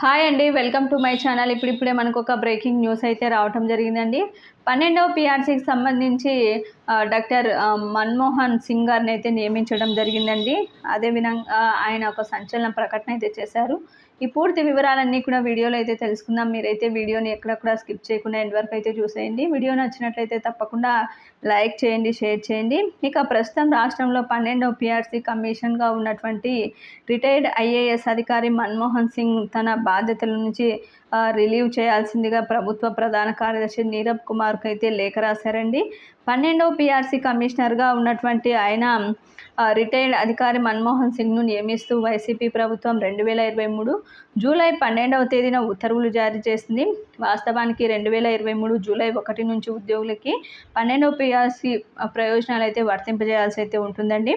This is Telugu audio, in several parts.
హాయ్ అండి వెల్కమ్ టు మై ఛానల్. ఇప్పుడిప్పుడే మనకు ఒక బ్రేకింగ్ న్యూస్ అయితే రావటం జరిగిందండి. పన్నెండవ పిఆర్సీకి సంబంధించి డాక్టర్ మన్మోహన్ సింగ్ గారిని అయితే నియమించడం జరిగిందండి. అదేవిధంగా ఆయన ఒక సంచలన ప్రకటన అయితే చేశారు. ఈ పూర్తి వివరాలన్నీ కూడా వీడియోలో అయితే తెలుసుకుందాం. మీరైతే వీడియోని ఎక్కడక్కడ స్కిప్ చేయకుండా ఎండ్ వరకు అయితే చూసేయండి. వీడియో నచ్చినట్లయితే తప్పకుండా లైక్ చేయండి షేర్ చేయండి. ఇక ప్రస్తుతం రాష్ట్రంలో పన్నెండవ పిఆర్సీ కమిషన్గా ఉన్నటువంటి రిటైర్డ్ ఐఏఎస్ అధికారి మన్మోహన్ సింగ్ తన బాధ్యతల నుంచి రిలీవ్ చేయాల్సిందిగా ప్రభుత్వ ప్రధాన కార్యదర్శి నీరబ్ కుమార్కు అయితే లేఖ రాశారండి. పన్నెండవ పీఆర్సీ కమిషనర్గా ఉన్నటువంటి ఆయన రిటైర్డ్ అధికారి మన్మోహన్ సింగ్ను నియమిస్తూ వైసీపీ ప్రభుత్వం రెండు వేల ఇరవై మూడు జూలై పన్నెండవ తేదీన ఉత్తర్వులు జారీ చేసింది. వాస్తవానికి రెండు వేల ఇరవై మూడు జూలై ఒకటి నుంచి ఉద్యోగులకి పన్నెండవ పీఆర్సీ ప్రయోజనాలు అయితే వర్తింపజేయాల్సి అయితే ఉంటుందండి.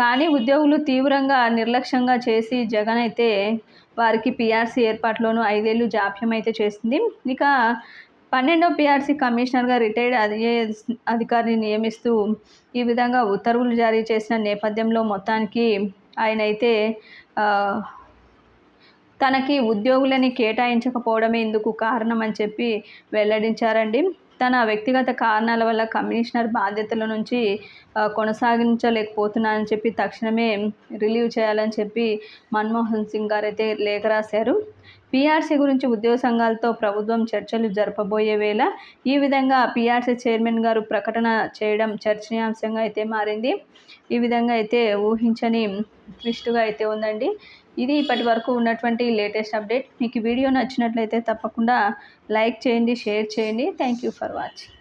కానీ ఉద్యోగులు తీవ్రంగా నిర్లక్ష్యంగా చేసి జగన్ అయితే వారికి పిఆర్సీ ఏర్పాటులోనూ ఐదేళ్ళు జాప్యం అయితే చేసింది. ఇక పన్నెండో పిఆర్సీ కమిషనర్గా రిటైర్డ్ అదే అధికారిని నియమిస్తూ ఈ విధంగా ఉత్తర్వులు జారీ చేసిన నేపథ్యంలో మొత్తానికి ఆయన అయితే తనకి ఉద్యోగులని కేటాయించకపోవడమే ఇందుకు కారణం అని చెప్పి వెల్లడించారండి. తన వ్యక్తిగత కారణాల వల్ల కమిషనర్ బాధ్యతల నుంచి కొనసాగించలేకపోతున్నానని చెప్పి తక్షణమే రిలీవ్ చేయాలని చెప్పి మన్మోహన్ సింగ్ గారు అయితే లేఖ రాశారు. పీఆర్సీ గురించి ఉద్యోగ సంఘాలతో ప్రభుత్వం చర్చలు జరపబోయే వేళ ఈ విధంగా పీఆర్సీ చైర్మన్ గారు ప్రకటన చేయడం చర్చనీయాంశంగా అయితే మారింది. ఈ విధంగా అయితే ఊహించని ట్విస్ట్గా అయితే ఉందండి. ఇది ఇప్పటి వరకు ఉన్నటువంటి లేటెస్ట్ అప్డేట్. మీకు వీడియో నచ్చినట్లయితే తప్పకుండా లైక్ చేయండి షేర్ చేయండి. Thank you for watching.